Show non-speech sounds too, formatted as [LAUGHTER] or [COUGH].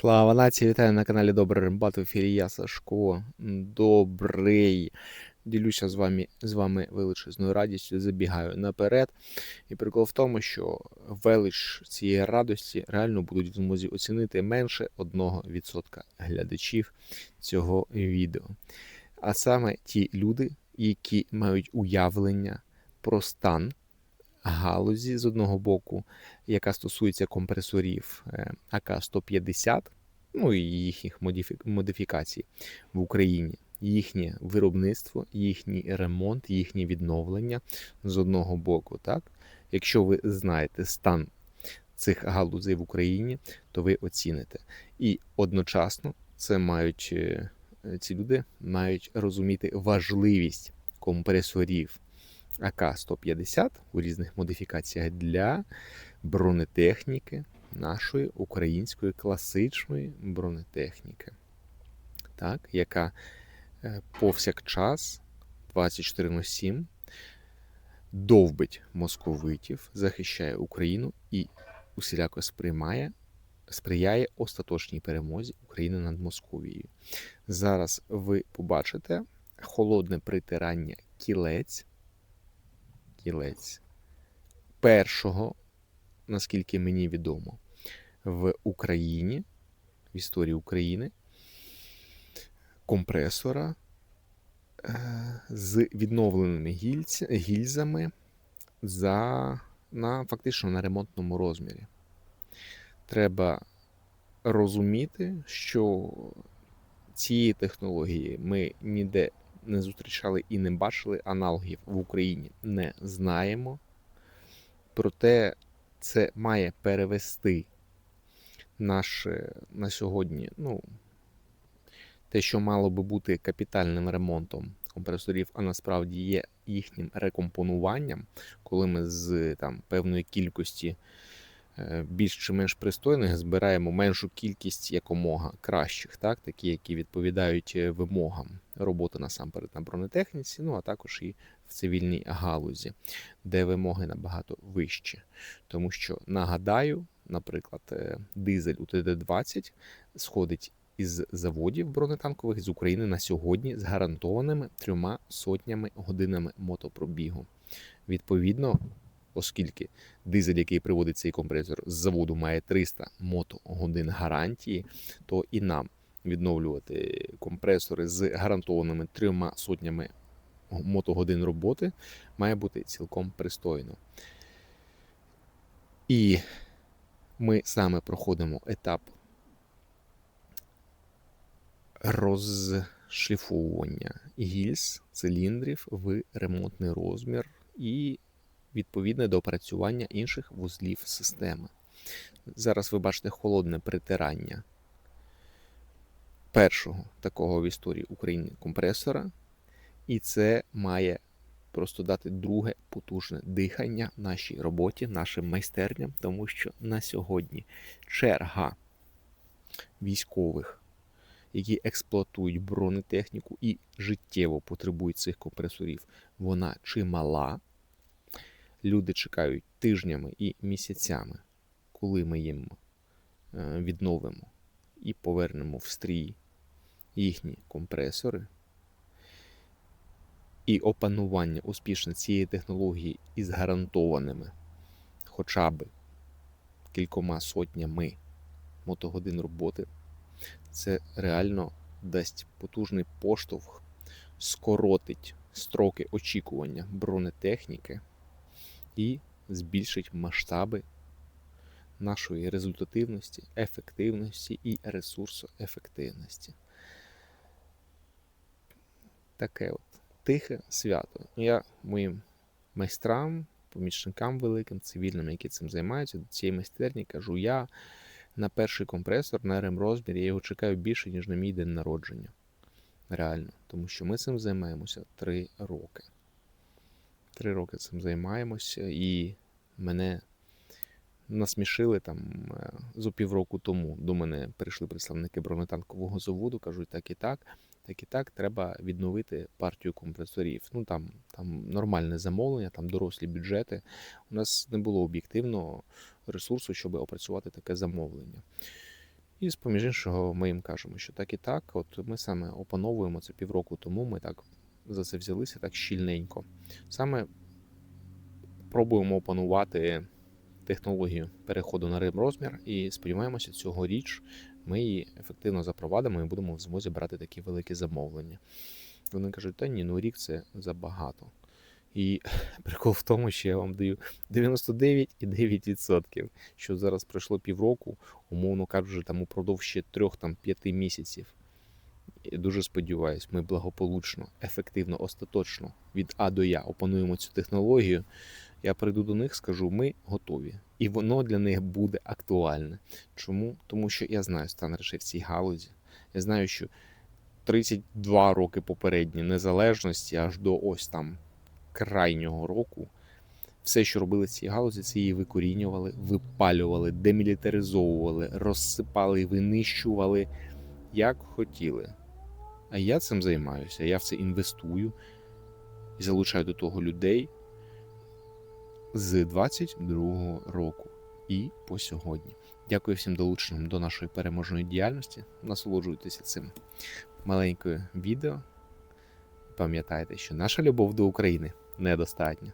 Слава нації, вітаю на каналі Добрий Рембат. В ефірі я Сашко. Добрий. Ділюся з вами з вами величезною радістю, забігаю наперед. І прикол в тому, що велич цієї радості реально будуть в змозі оцінити менше 1% глядачів цього відео. А саме ті люди, які мають уявлення про стан галузі з одного боку, яка стосується компресорів е, АК-150, ну і їхніх модифікацій в Україні. Їхнє виробництво, їхній ремонт, їхнє відновлення з одного боку. Так? Якщо ви знаєте стан цих галузей в Україні, то ви оціните. І одночасно це мають е, ці люди мають розуміти важливість компресорів АК-150 у різних модифікаціях для бронетехніки нашої української класичної бронетехніки, так, яка е, повсякчас 24 на 7 довбить московитів, захищає Україну і усіляко сприймає. Сприяє остаточній перемозі України над Московією. Зараз ви побачите холодне притирання кілець кілець першого, наскільки мені відомо, в Україні, в історії України, компресора е, з відновленими гільзами за, на фактично на ремонтному розмірі. Треба розуміти, що цієї технології ми ніде не зустрічали і не бачили аналогів в Україні. Не знаємо. Проте це має перевести наше на сьогодні, ну, те, що мало би бути капітальним ремонтом компресорів, а насправді є їхнім рекомпонуванням, коли ми з там певної кількості. Е, більш чи менш пристойних збираємо меншу кількість якомога кращих, так, такі, які відповідають е, вимогам роботи насамперед на бронетехніці, ну а також і в цивільній галузі, де вимоги набагато вищі. Тому що нагадаю, наприклад, е, дизель у ТД-20 сходить із заводів бронетанкових з України на сьогодні з гарантованими трьома сотнями годинами мотопробігу. Відповідно оскільки дизель, який приводить цей компресор з заводу, має 300 мотогодин гарантії, то і нам відновлювати компресори з гарантованими трьома сотнями мотогодин роботи має бути цілком пристойно. І ми саме проходимо етап розшліфовування гільз, циліндрів в ремонтний розмір і відповідне до опрацювання інших вузлів системи. Зараз ви бачите холодне притирання першого такого в історії України компресора, і це має просто дати друге потужне дихання нашій роботі, нашим майстерням, тому що на сьогодні черга військових. Які експлуатують бронетехніку і життєво потребують цих компресорів, вона чимала, люди чекають тижнями і місяцями, коли ми їм е, відновимо і повернемо в стрій їхні компресори. І опанування успішно цієї технології із гарантованими хоча б кількома сотнями мотогодин роботи, це реально дасть потужний поштовх, скоротить строки очікування бронетехніки і збільшить масштаби нашої результативності, ефективності і ресурсоефективності. Таке от тихе свято. Я моїм майстрам, помічникам великим, цивільним, які цим займаються, до цієї майстерні кажу, я на перший компресор на ремрозмірі, я його чекаю більше, ніж на мій день народження. Реально, тому що ми цим займаємося три роки три роки цим займаємося, і мене насмішили там е, зо півроку тому. До мене прийшли представники бронетанкового заводу, кажуть, так і так, так і так, треба відновити партію компресорів. Ну там там нормальне замовлення, там дорослі бюджети. У нас не було об'єктивного ресурсу, щоб опрацювати таке замовлення. І з поміж іншого, ми їм кажемо, що так і так, от ми саме опановуємо це півроку тому, ми так за це взялися так щільненько. Саме пробуємо опанувати технологію переходу на розмір, і сподіваємося, цьогоріч ми її ефективно запровадимо і будемо в змозі брати такі великі замовлення. Вони кажуть, та ні, ну рік це забагато. І [LAUGHS] прикол в тому, що я вам даю 99,9%, що зараз пройшло півроку, умовно кажучи, там упродовж ще трьох-п'яти місяців. І дуже сподіваюсь, ми благополучно, ефективно, остаточно від А до Я опануємо цю технологію. Я прийду до них, скажу, ми готові. І воно для них буде актуальне. Чому? Тому що я знаю стан речей в цій галузі. Я знаю, що 32 роки попередні незалежності аж до ось там крайнього року. Все, що робили в цій галузі, це її викорінювали, випалювали, демілітаризовували, розсипали, винищували, як хотіли. А я цим займаюся, я в це інвестую і залучаю до того людей з 22-го року і по сьогодні. Дякую всім долученим до нашої переможної діяльності. Насолоджуйтеся цим маленькою відео. Пам'ятайте, що наша любов до України недостатня.